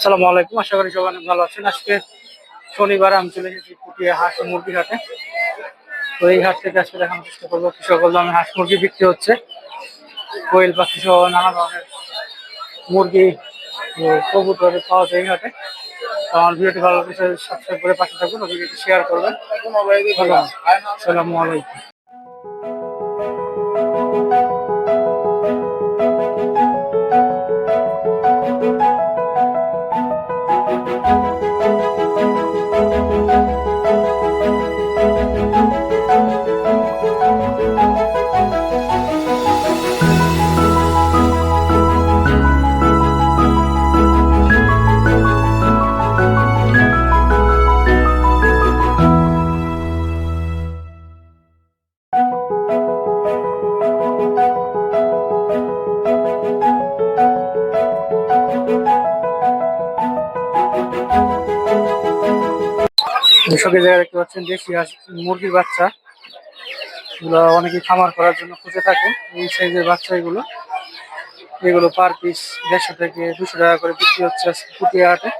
আসসালামু আলাইকুম, আশা করি সবাই অনেক ভালো আছেন। আজকে শনিবার, আমি চলে এসেছি পুটিয়া হাঁস ও মুরগির হাটে। তো এই হাট থেকে আজকে দেখানোর চেষ্টা করব কি দামে হাঁস মুরগি বিক্রি হচ্ছে। কোয়েল পাখি সহ নানা ধরনের মুরগি কবুতর পাওয়া যায় এই হাটে। আমার ভিডিওটি ভালো লাগলে সাবস্ক্রাইব করে পাশে থাকুন, ভিডিওটি শেয়ার করবেন। আসসালামু আলাইকুম। পাচ্ছেন দেশি হাঁস মুরগির বাচ্চা। এগুলো অনেকে খামার করার জন্য খুঁজে থাকে এই সাইজের বাচ্চা এগুলো। এগুলো পার পিস দেড়শো থেকে দুশো টাকা করে বিক্রি হচ্ছে পুটিয়া হাটে।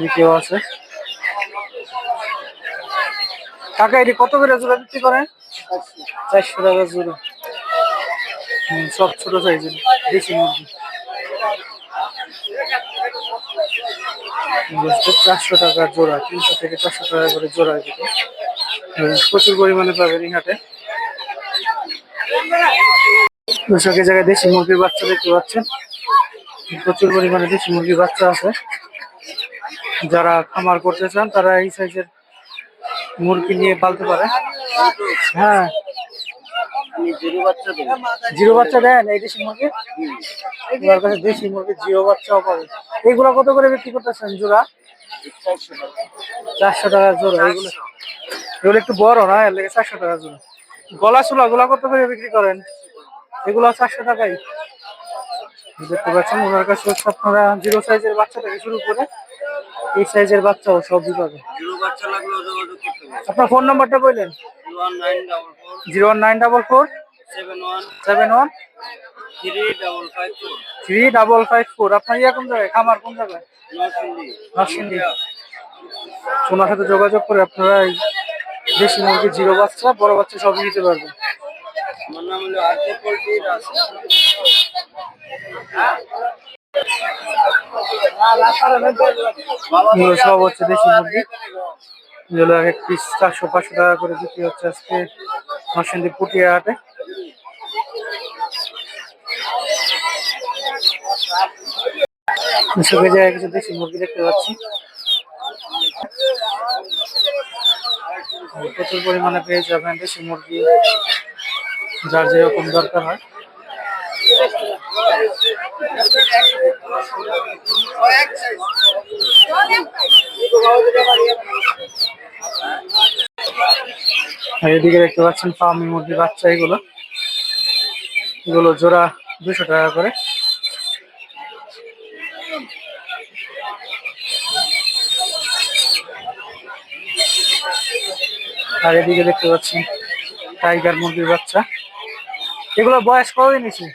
দ্বিতীয় আছে। কাকা, এটি কত করে জোড়া বিক্রি করেন চারশো টাকা জোড়া। সব ছোট সাইজের দেশি মুরগি। চারশো টাকা জোড়া, তিনশো থেকে চারশো টাকা করে জোড়া এদিকে প্রচুর পরিমাণে পাবেন এই হাটে। এই জায়গায় দেশি মুরগির বাচ্চা দেখতে পাচ্ছেন। প্রচুর পরিমাণে দেশি মুরগির বাচ্চা আছে। যারা খামার করতে চান, তারা এই সাইজের মুরগি নিয়ে পালতে পারে। হ্যাঁ জিরো বাচ্চা দেন, এই দেশি মুরগি? তোমার কাছে দেশি মুরগি, জিরো বাচ্চাও পাবে এইগুলা কত করে বিক্রি করতেছেন জোড়া? চারশো টাকা জোড়া, এগুলো এগুলো একটু বড় না, এর লেগে চারশো টাকা জোড়া। গলা চুলা গুলা কত করে বিক্রি করেন? এগুলো চারশো টাকাই। দেখতে পাচ্ছেন, ওনার কাছে হচ্ছে আপনারা জিরো সাইজের বাচ্চা থেকে শুরু করে এই সাইজের বাচ্চাও সবই পাবে আপনার ফোন নাম্বারটা বললেন? Zero one nine double four. Seven one. Three double five four. আপনার ইয়া জায়গায়? খামার কোন জায়গায়? নরসিংদী। ওনার সাথে যোগাযোগ করে আপনারা দেশি মুরগি জিরো বাচ্চা, বড় বাচ্চা সবই নিতে পারবেন। এগুলো সব হচ্ছে দেশি মুরগি। এগুলো এক পিস চারশো করে বিক্রি হচ্ছে আজকে নরসিংদী পুটিয়া হাটে কৃষকের জায়গায় কিছু দেশি মুরগি দেখতে পাচ্ছি। প্রচুর পরিমাণে পেয়ে যাবেন দেশি মুরগি, যার যেরকম দরকার হয়। আর এদিকে দেখতে পাচ্ছেন ফার্মি মুরগির বাচ্চা এগুলো। এগুলো জোড়া দুশো টাকা করে। আর এদিকে দেখতে পাচ্ছি টাইগার মুরগির বাচ্চা। এগুলোর বয়স কতদিন হয়েছে?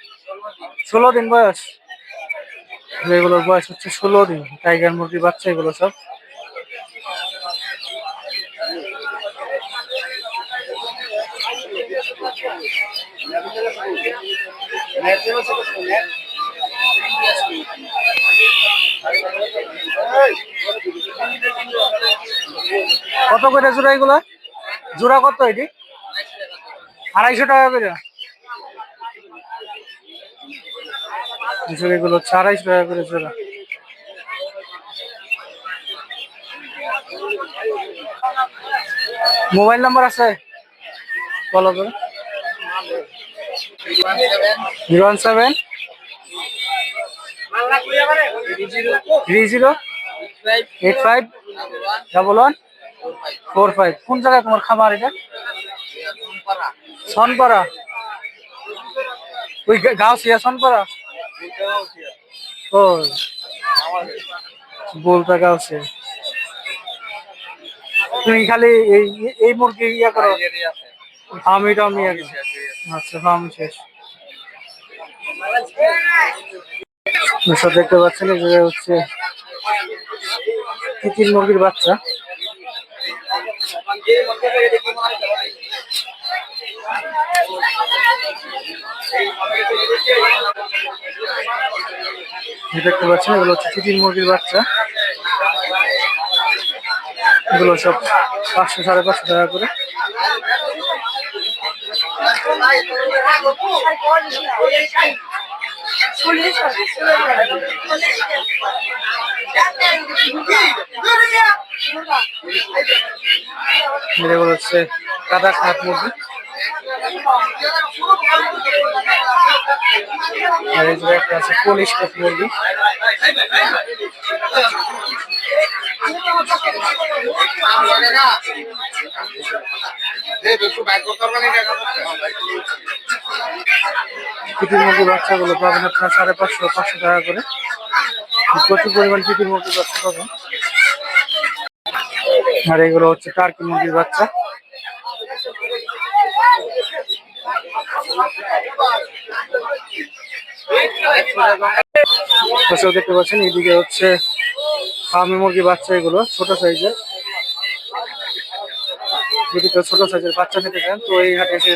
ষোলো দিন বয়স। এগুলোর বয়স হচ্ছে ষোলো দিন। টাইগার মুরগির বাচ্চা, এগুলো সব। কত করে জোড়া এগুলো? জোড়া কত এটি? আড়াইশো টাকা করে। এগুলো হচ্ছে আড়াইশো টাকা করে জোড়া। মোবাইল নাম্বার আছে? বলো করে zero one seven three zero eight five double one four five. কোন জায়গায় তোমার খামার এটা? সনপাড়া। ওই গাঁও সিয়া সনপাড়া? ও, বলতে গাঁও সিয়া তুমি খালি এই এই মুরগি ইয়া করো। ফার্মি টার্মি আচ্ছা ফার্মি শেষ। দর্শক দেখতে পাচ্ছেন যে হচ্ছে তিতির মুরগির বাচ্চা। দেখতে পাচ্ছেন, এগুলো হচ্ছে তিতির মুরগির বাচ্চা। এগুলো সব পাঁচশো, সাড়ে পাঁচশো টাকা করে। এগুলো হচ্ছে কাদা খাট মুরগি। আর এই যে একটা আছে পলিশ কাঠ মুরগি। তিতির মুরগির বাচ্চাগুলো পাবেন আপনার সাড়ে পাঁচশো পাঁচশো টাকা করে। প্রচুর পরিমাণ তিতির মুরগির বাচ্চা পাবেন। আর এগুলো হচ্ছে টার্কি মুরগির বাচ্চা। দেখতে পাচ্ছেন, এদিকে হচ্ছে ফার্মি মুরগি বাচ্চা এগুলো, ছোট সাইজের। যদি কেউ ছোট সাইজের বাচ্চা নিতে চান, তো এই হাটে এসে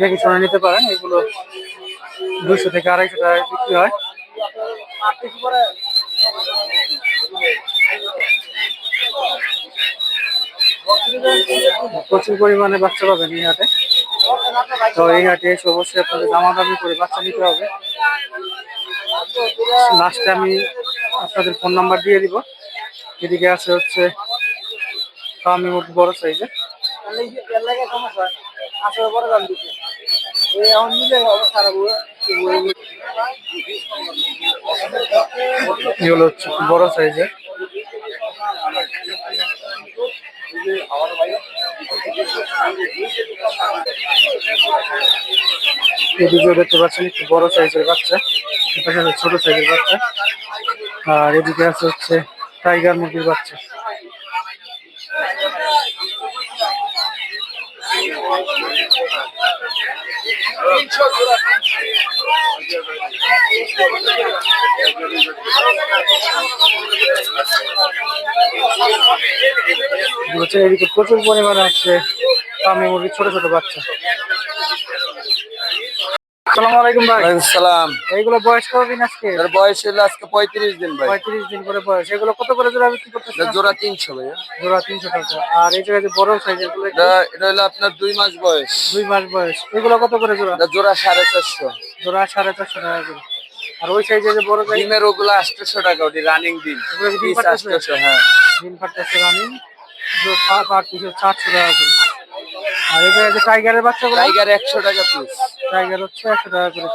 দেখে শুনে নিতে পারেন। এগুলো দুশো থেকে আড়াইশো টাকায় বিক্রি হয়। প্রচুর পরিমাণে বাচ্চা পাবেন এই হাটে। তো এই হাটে এসে অবশ্যই আপনাদের দামা দামি করে বাচ্চা নিতে হবে। লাস্টে আমি আপনাদের ফোন নাম্বার দিয়ে দিব। এদিকে আছে হচ্ছে ফার্মি মুরগি বড় এগুলো হচ্ছে বড় সাইজের এদিকেও দেখতে পাচ্ছেন একটু বড় সাইজের বাচ্চা। ছোট সাইজের বাচ্চা। আর এদিকে আছে হচ্ছে টাইগার মুরগির বাচ্চা। এদিকে প্রচুর পরিমাণে আসছে আমি মুরগির ছোট ছোট বাচ্চা। আসসালামু আলাইকুম ভাই। এইগুলো বয়স কতদিন আজকে? এর বয়স হলো আজকে পঁয়ত্রিশ দিন ভাই। দিন করে বয়স। এগুলো কত করে জোড়া বিক্রি এটা করতেছে জোড়া তিনশো ভাইয়া। জোড়া তিনশো টাকা। আর এই জায়গায় যে বড় এটা এটা হলো আপনার দুই মাস বয়স। দুই মাস বয়স। এগুলো কত করে জোড়া? এটা জোড়া সাড়ে চারশো। জোড়া সাড়ে চারশো টাকা করে। আর ওই সাইজে যে বড় সাইজ ডিমের ওগুলো আটশোশো টাকা ওটি রানিং ডিম। ওগুলো ডিম হ্যাঁ। দিন পাট্টাছে রানি টাকা করে। আর এই যে টাইগারের বাচ্চাগুলো টাইগার একশো টাকা পিস টাইগার হচ্ছে একশো টাকা করে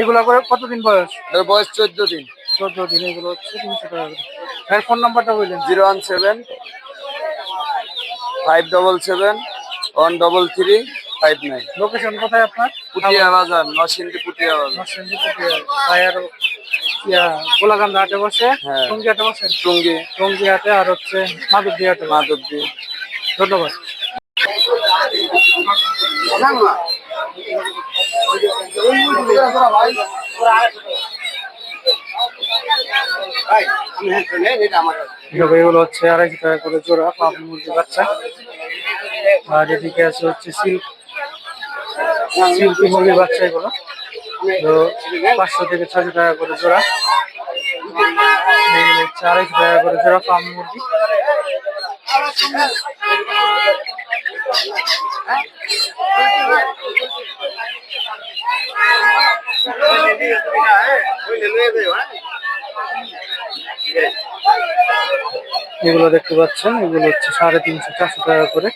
এগুলো করে কতদিন বয়স? বয়স চোদ্দ দিন। চোদ্দ দিন এগুলো হচ্ছে তিনশো টাকা করে। এর ফোন নাম্বারটা বললেন। Zero one seven five double seven one double three five nine. Location কোথায় আপনার? পুটিয়া বাজার নরসিংদী পুটিয়া বাজার। নরসিংদী থেকে ভাইয়ার ইয়া গোলাকান্দা হাটে বসে? হ্যাঁ। টঙ্গি হাটে বসে টুঙ্গি। টঙ্গি হাটে আর হচ্ছে মাধবদী হাটে মাধবদী। ধন্যবাদ। এগুলো হচ্ছে আড়াইশো টাকা করে জোড়া, পাবলি মুরগি বাচ্চা। আর এদিকে আছে হচ্ছে সিল্ক, সিল্কি মুরগির বাচ্চা এগুলো। তো পাঁচশো থেকে ছশো টাকা করে জোড়া। আড়াইশো টাকা করে জোড়া পাবলি মুরগি। এগুলো দেখতে পাচ্ছেন এগুলো হচ্ছে সাড়ে তিনশো চারশো টাকা করে।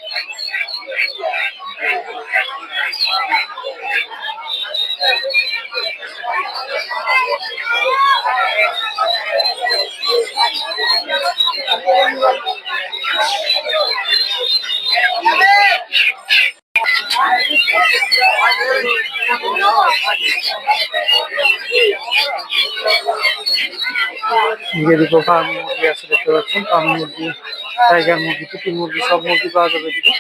এদিকে ফার্ম মুরগি আছে দেখতে পাচ্ছেন ফার্ম মুরগি টাইগার মুরগি চিকেন মুরগি সব মুরগি পাওয়া যাবে এদিকে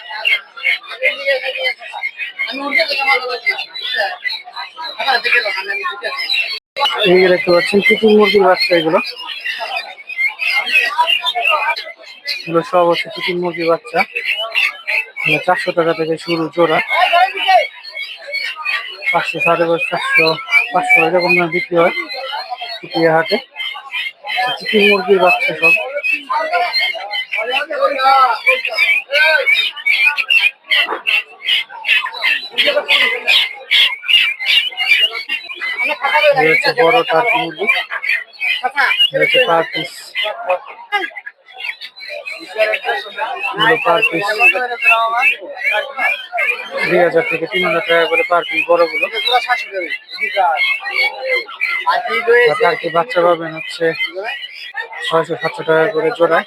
এই দেখতে পাচ্ছেন তিতির মুরগির বাচ্চা এগুলো। এগুলো সব হচ্ছে তিতির মুরগির বাচ্চা। চারশো টাকা থেকে শুরু জোড়া। পাঁচশো, সাড়ে চারশো, পাঁচশো, এরকম বিক্রি হয় পুটিয়া হাটে। চিকেন মুরগির বাচ্চা সব। হচ্ছে বড় টার্কি হচ্ছে দুই হাজার থেকে তিন হাজার টাকা করে বাচ্চা পাবেন হচ্ছে ছয়শো সাতশো টাকা করে জোড়ায়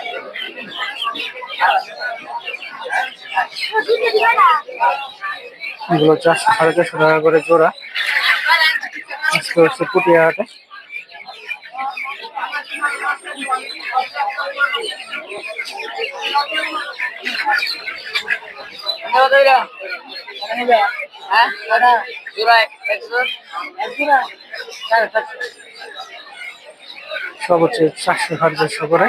এগুলো চারশো সাড়ে চারশো টাকা করে জোড়া। আজকে হচ্ছে পুটিয়া সব হচ্ছে চারশো সাড়ে চারশো করে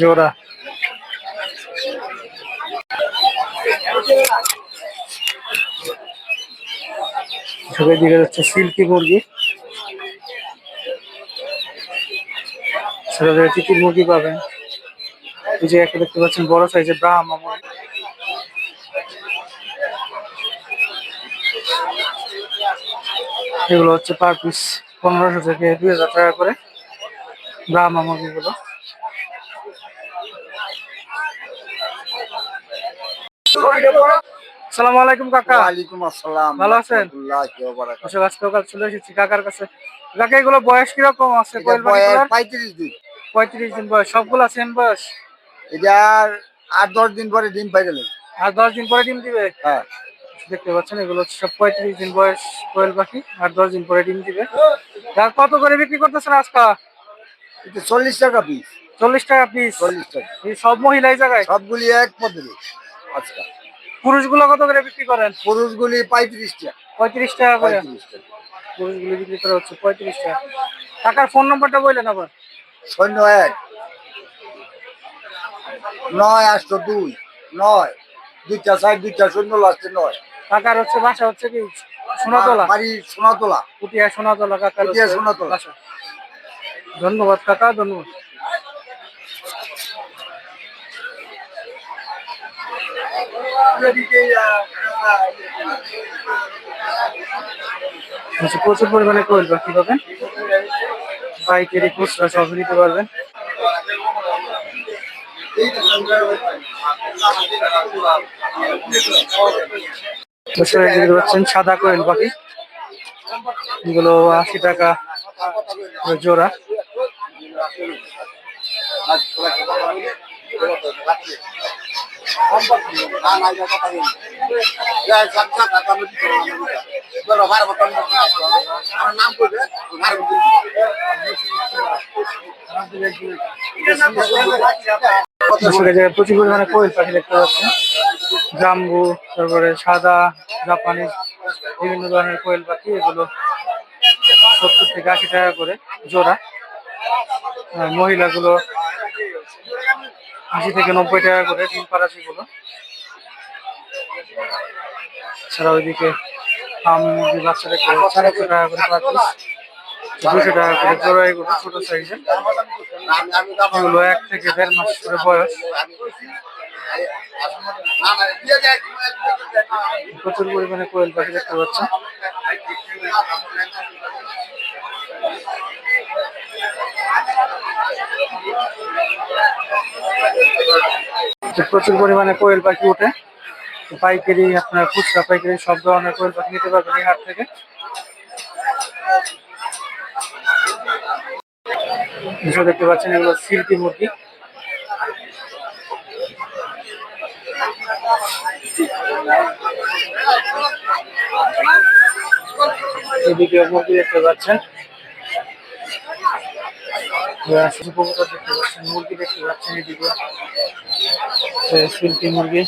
জোড়া। সবাই দিকে যাচ্ছে সিল্কি মুরগি। চিকির মুরগি পাবেন। এই যে একটা দেখতে পাচ্ছেন বড় সাইজের ব্রাহ্মা মুরগি এগুলো হচ্ছে পার পিস, পনেরোশো থেকে দুই হাজার টাকা করে ব্রাহ্মা মুরগিগুলো। সালাম আলাইকুম কাকা। ওয়ালাইকুম আসসালাম। ভালো আছেন? আসলে আজকে কাল চলে এসেছি। কাকার কাছে কাকা এগুলো বয়স কীরকম আছে? এটা পঁয়ত্রিশ দিন। পঁয়ত্রিশ দিন বয়স। সবগুলো সেম বয়স? এটার আট দশ দিন পরে ডিম পাই গেলেন আর দশ দিন পরে ডিম দিবে? হ্যাঁ। দেখতে পাচ্ছেন এগুলো সব পঁয়ত্রিশ দিন বয়স কোয়েল পাখি। আর দশ দিন পরে ডিম দিবে। তা কত করে বিক্রি করতেছেন আজকা? এটা চল্লিশ টাকা পিস চল্লিশ টাকা পিস চল্লিশ টাকা। এই সব মহিলা এই জায়গায়? সবগুলি এক পদ্ধতি। আচ্ছা। পুরুষগুলো কত করে বিক্রি করেন? পুরুষগুলি পঁয়ত্রিশ টাকা। পঁয়ত্রিশ টাকা করে। টাকা। বিক্রি করা হচ্ছে পঁয়ত্রিশ টাকা। টাকার ফোন নম্বরটা বললেন আবার। শূন্য এক নয় আটশো দুই নয় দুইটা সাইড দুইটা শূন্য লাস্টে নয়। কাকার হচ্ছে বাসা হচ্ছে কি? সোনাতলা। বাড়ি সোনাতলা। পুটিয়া সোনাতলা কাকার হচ্ছে সোনাতলা। ধন্যবাদ কাকা ধন্যবাদ। আচ্ছা, প্রচুর পরিমাণে কোয়েল পাখি পাবেন। পাইকারি খুচরা সব নিতে পারবেন। সাদা কোয়েল পাখি। এগুলো আশি টাকা জোড়া। প্রচুর পরিমাণে কোয়েল পাখি দেখতে পাচ্ছেন জাম্বু, তারপরে সাদা জাপানি বিভিন্ন ধরনের কোয়েল পাখি, এগুলো সত্তর থেকে আশি টাকা করে জোড়া। মহিলাগুলো আশি থেকে নব্বই টাকা করে ডিম পাড়াশি গুলো ছাড়া ওইদিকে আম মুরগি বাচ্চা দেখতে পাচ্ছেন একশো টাকা করে পার দুশো টাকা করে জোড়া এগুলো, ছোট সাইজের এগুলো এক থেকে দেড় মাস করে বয়স। প্রচুর পরিমাণে কোয়েল পাখি দেখতে পাচ্ছেন। প্রচুর পরিমাণে কোয়েল পাখি ওঠে। পাইকারি আপনার খুচরা পাইকারি সব ধরনের কোয়েল পাখি নিতে পারবেন এই হাট থেকে। দেখতে পাচ্ছেন, এগুলো সিল্কি মুরগি। এদিকে মুরগি দেখতে পাচ্ছেন। শিশু দেখতে মুরগি দেখতে পাচ্ছেন এদিকে। সিল্কি মুরগি।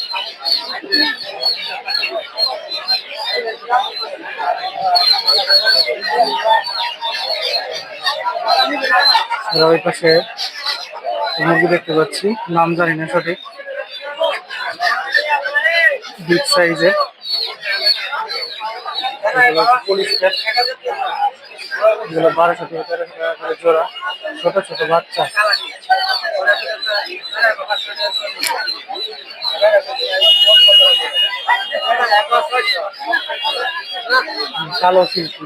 ওই পাশে মুরগি দেখতে পাচ্ছি, নাম জানি না সঠিক। বিগ সাইজে। পুলিশ এগুলো বারোশো থেকে তেরোশো টাকা করে জোড়া, ছোট ছোট বাচ্চা। কালো শিল্পী।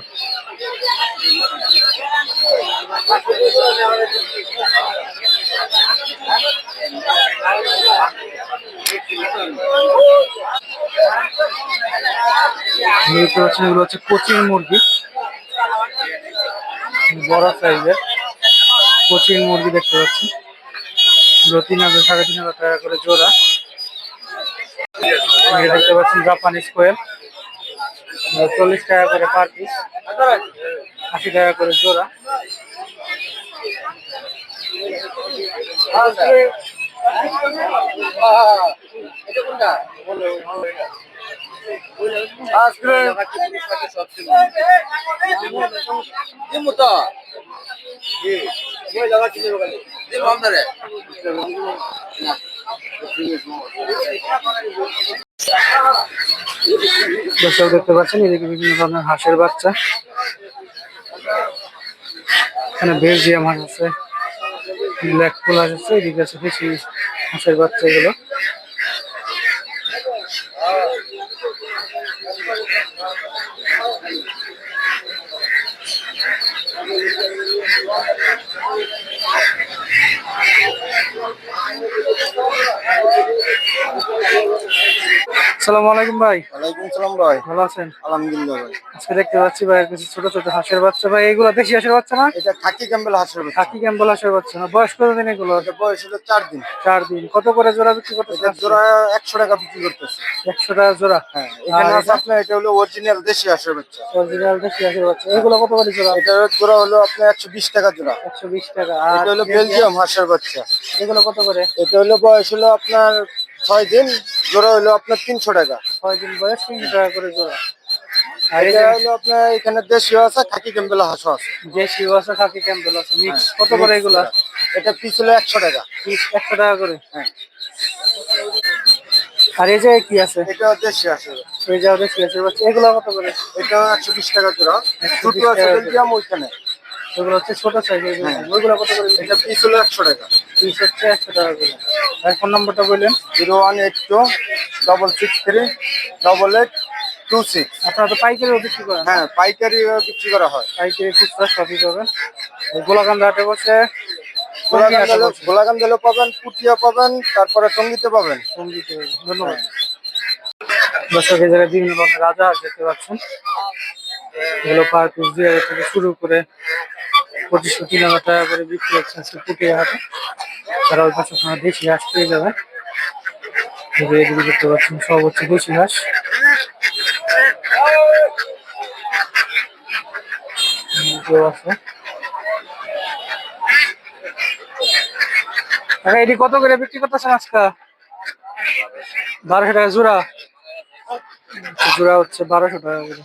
হচ্ছে কোচিং মুরগি। বড় সাইজের কোচিং মুরগি দেখতে পাচ্ছি। এগুলো তিন হাজার সাড়ে তিন হাজার টাকা করে জোড়া। এটা দেখতে পাচ্ছেন জাপানিজ কোয়েল। চল্লিশ টাকা করে পার পিস আশি টাকা করে জোড়া। দর্শক দেখতে পাচ্ছেন, এদিকে বিভিন্ন ধরনের হাঁসের বাচ্চা। এখানে বেলজিয়াম হাঁস আছে, ব্ল্যাক ফুল হাঁস আছে, এদিকে আছে বেশি হাঁসের বাচ্চা এগুলো। Thank you. আসসালামু আলাইকুম ভাই। ওয়ালাইকুম সালাম ভাই। ভালো আছেন? আলহামদুলিল্লাহ ভাই। আজকে দেখতে পাচ্ছি ভাইয়ের কিছু ছোট ছোট হাঁসের বাচ্চা। ভাই এগুলো দেশি হাঁসের বাচ্চা না? এটা খাকি ক্যাম্বেল হাঁসের বাচ্চা। খাকি ক্যাম্পল হাঁসের বাচ্চা না? বয়স কতদিন এগুলো? এটা বয়স হলো দিন। দিন। কত করে জোড়া বিক্রি জোড়া টাকা বিক্রি করতেছে। একশো টাকা জোড়া? হ্যাঁ এখানে আছে আপনার এটা হলো অরিজিনাল দেশি হাঁসের বাচ্চা। অরিজিনাল দেশি হাঁসের বাচ্চা। এগুলো কত করে জোড়া? এটা জোড়া হলো আপনার একশো বিশ টাকা জোড়া। একশো বিশ টাকা। আর এটা হলো বেলজিয়াম হাঁসের বাচ্চা। এগুলো কত করে? এটা হলো বয়স হলো আপনার ছয় দিন জোড়া হলো আপনার তিনশো টাকা। ছয় দিন বয়স তিনশো টাকা করে জোড়া। আর এটা হলো আপনার এখানে দেশীয় আছে খাকি ক্যাম্বেল হাঁসও আছে। দেশি আছে খাকি ক্যাম্পল আছে। মিক্স হ্যাঁ, কত করে এগুলা? এটা পিস হলো একশো টাকা। পিস একশো টাকা করে। হ্যাঁ। আর এই যে কি আছে? এটা দেশি। এই হাঁসের এগুলো কত করে? এটা একশো বিশ টাকা জোড়া। 120 দুটো আছে ওইখানে। এগুলো হচ্ছে ছোট সাইজের হ্যাঁ। ওইগুলো কত করে এটা পিস হলো একশো টাকা। পিস হচ্ছে একশো টাকা করে। আর ফোন নাম্বারটা বললেন? Zero one eight two double six three double eight two six আপনারা তো পাইকারিও বিক্রি করেন হ্যাঁ পাইকারি বিক্রি করা হয়। পাইকারি খুচরা সবই পাবেন। গোলাকান্দা হাটে বসে পাবেন পুটিয়া পাবেন তারপরে টঙ্গিতে পাবেন। সঙ্গীতে ধন্যবাদ। দর্শক এই জায়গায় বিভিন্ন ধরনের রাজা দেখতে পাচ্ছেন। এগুলো পার পিস দুই হাজার থেকে শুরু করে পঁচিশশো, তিন হাজার টাকা করে বিক্রি হচ্ছে পুটিয়া হাটে। তারা ওই পাশে আপনারা দেশি হাঁস পেয়ে যাবেন। এদিকে দেখতে পাচ্ছেন সব হচ্ছে দেশি হাঁস। এদিকেও এটি কত করে বিক্রি করতেছেন আজকে? বারোশো টাকা জোড়া। জোড়া হচ্ছে বারোশো টাকা করে।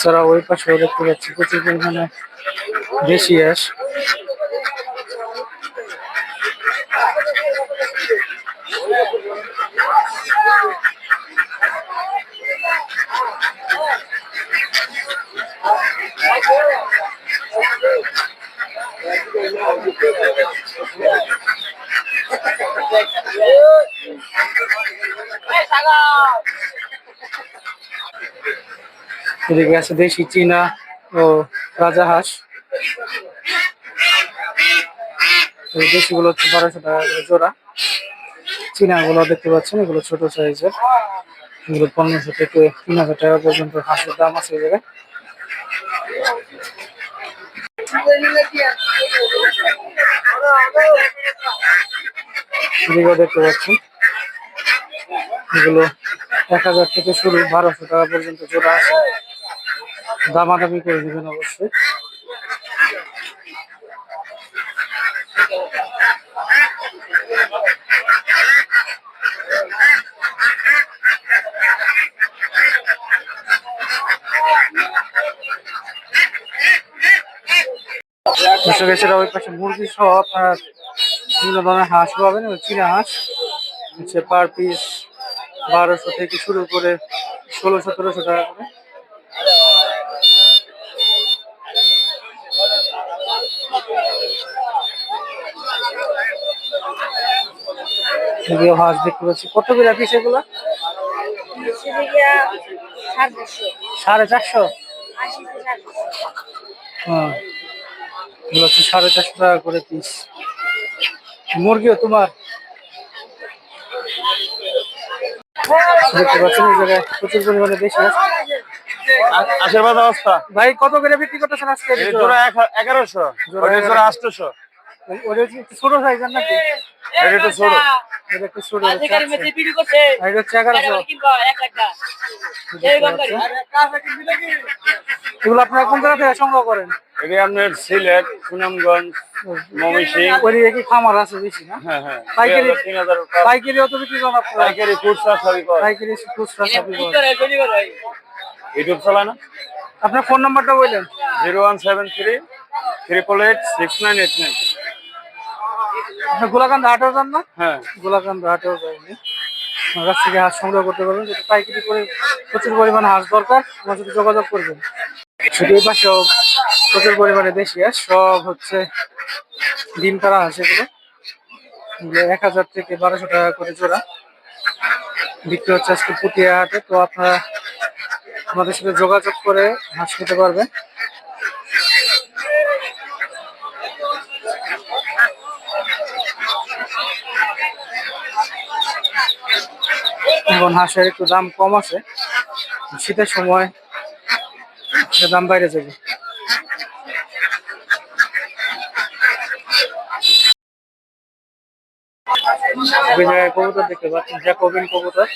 এছাড়া ওই পাশেও দেখতে পাচ্ছি প্রচুর পরিমাণে দেশি হাঁস এদিকে আছে দেশি চীনা ও রাজা হাঁস। এই দেশিগুলো হচ্ছে বারোশো টাকা করে জোড়া। চীনাগুলো দেখতে পাচ্ছেন, এগুলো ছোট সাইজের। এগুলো পনেরোশো থেকে তিন হাজার টাকা পর্যন্ত হাঁসের দাম আছে এই জায়গায়। দেখতে পাচ্ছেন, এগুলো এক হাজার থেকে শুরু বারোশো টাকা পর্যন্ত জোড়া আছে। দামাদামি করে নেবেন অবশ্যই। এছাড়া ওই পাশে মুরগি সহ আপনার বিভিন্ন ধরনের হাঁস পাবেন চীনা হাঁস। হচ্ছে পার পিস বারোশো থেকে শুরু করে ষোলো, সতেরোশো টাকা করে। হাঁস দেখতে পাচ্ছি। কত করে পিস এগুলা? সাড়ে চারশো। হ্যাঁ। সাড়ে চারশো টাকা করে পিস মুরগিও তোমার। দেখতে পাচ্ছেন এই জায়গায় প্রচুর পরিমাণে বেশি আশীর্বাদ অবস্থা। ভাই কত করে বিক্রি করতেছেন আজকে? জোড়া এগারোশো। জোড়া আটশোশো। ওটা ছোট সাইজের নাকি? এটা একটু ছোট। এটা একটু ছোট হচ্ছে। আর এটা হচ্ছে এগারোশো এগুলো আপনারা কোন জায়গা থেকে সংগ্রহ করেন? এটা আপনার সিলেট সুনামগঞ্জ কি খামার আছে বেশি না? হ্যাঁ হ্যাঁ। পাইকারি? তিন হাজার পাইকারি অত বিক্রি করেন আপনারা? পাইকারি খুচরা সবই করে পাইকারি খুচরা সবই করেন। ইউটিউব চালায় না? আপনার ফোন নাম্বারটা বললেন। Zero one seven three triple eight six nine eight nine Golakanda হাটেও যান না হ্যাঁ। গোলাকান্দ হাটেও যায়নি আমার কাছ থেকে হাঁস সংগ্রহ করতে পারবেন। যদি পাইকারি করে প্রচুর পরিমাণে হাঁস দরকার আমার সাথে যোগাযোগ করবেন। শুধু এই পাশেও প্রচুর পরিমাণে দেশি হাঁস সব হচ্ছে ডিম পাড়া হাঁস এগুলো। এগুলো এক হাজার থেকে বারোশো টাকা করে জোড়া। বিক্রি হচ্ছে আজকে পুটিয়া হাটে। তো আপনারা আমাদের সাথে যোগাযোগ করে হাঁস নিতে পারবেন। এখন হাঁসের একটু দাম কম আছে। শীতের সময় দাম বাইরে যাবে। ওই কবুতর দেখতে পাচ্ছেন জ্যাকোবিন কবুতর।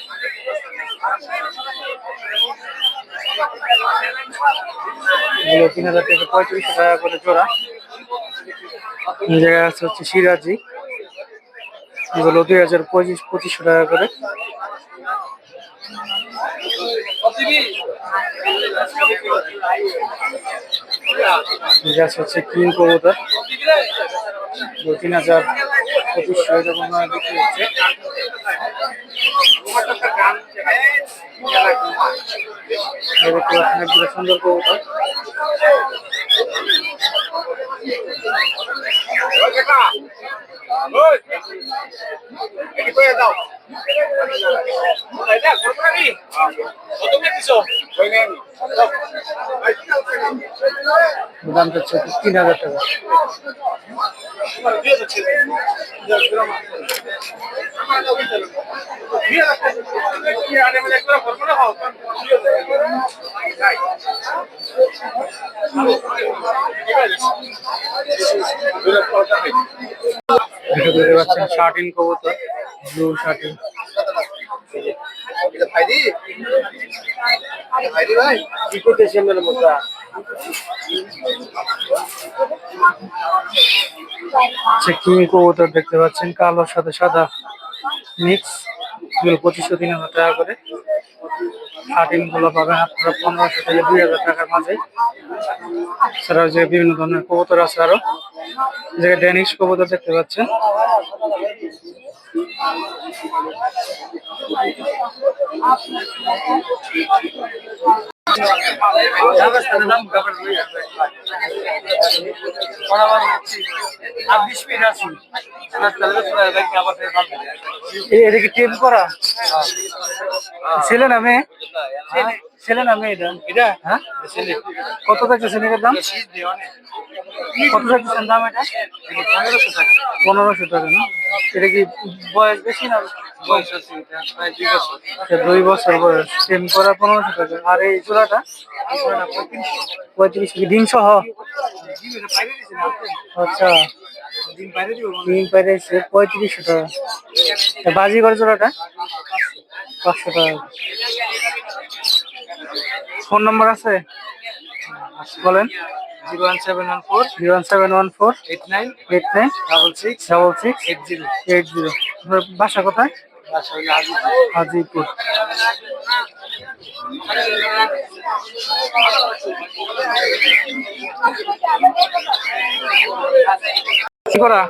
এগুলো তিন হাজার থেকে পঁয়ত্রিশশো টাকা করে জোড়া। এই জায়গায় আছে হচ্ছে সিরাজি। এগুলো দুই হাজার পঁচিশ, পঁচিশশো টাকা করে। এই গাছ হচ্ছে কিং কবুতর। দু তিন হাজার পঁচিশশো এরকম বিক্রি হচ্ছে। সুন্দর কবুতর। দামটা হচ্ছে তিন হাজার টাকা। দেখতে পাচ্ছেন শার্টিন কবুতর। ব্লু শার্টিন ভাইদি ভাইদি ভাই কি করতেছি আমরা মোটা হচ্ছে কিং কবুতর দেখতে পাচ্ছেন, কালোর সাথে সাদা মিক্স পঁচিশশো তিন হাজার টাকা করে। গুলো পাবেন আপনারা পনেরোশো থেকে দুই হাজার টাকার মাঝে। এছাড়াও যে বিভিন্ন ধরনের কবুতর আছে আরও। জায়গায় ড্যানিশ কবুতর দেখতে পাচ্ছেন। এ- এটা কি টেপ করা? ছেলে না মেয়ে? ছেলে না মেয়ে এটা? এটা? হ্যাঁ। কত থাকতেছেন এটার দাম? কত থাকতেছেন দাম এটা? পনেরোশো টাকা পনেরোশো টাকা না? এটা কি বয়স বেশি না? বয়স দুই বছর আচ্ছা, দুই বছর বয়স। টেম করা পনেরোশো টাকা। আর এই চূড়াটা পঁয়ত্রিশ। ডিম সহ? আচ্ছা। ডিম পাইছে পঁয়ত্রিশশো টাকা। বাজি করে জোড়াটা? পাঁচশো টাকা। ফোন নম্বর আছে? বলেন। Zero one seven one four zero one seven one four eight nine eight nine double six double six eight zero. Eight zero. বাসা কোথায়? হাজিপুর। করা?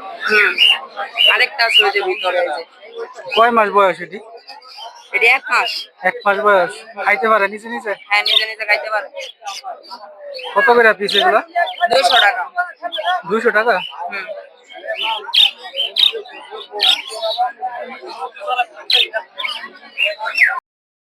আরেকটা আছে যে ভিতরে কয় মাস বয়স এটি? এটা এক মাস। এক মাস বয়স। খাইতে পারে নিচে নিচে? হ্যাঁ নিজে নিজে খাইতে পারে। কত করে পিস এগুলা? দুইশো টাকা। দুইশো টাকা? হুম। よし!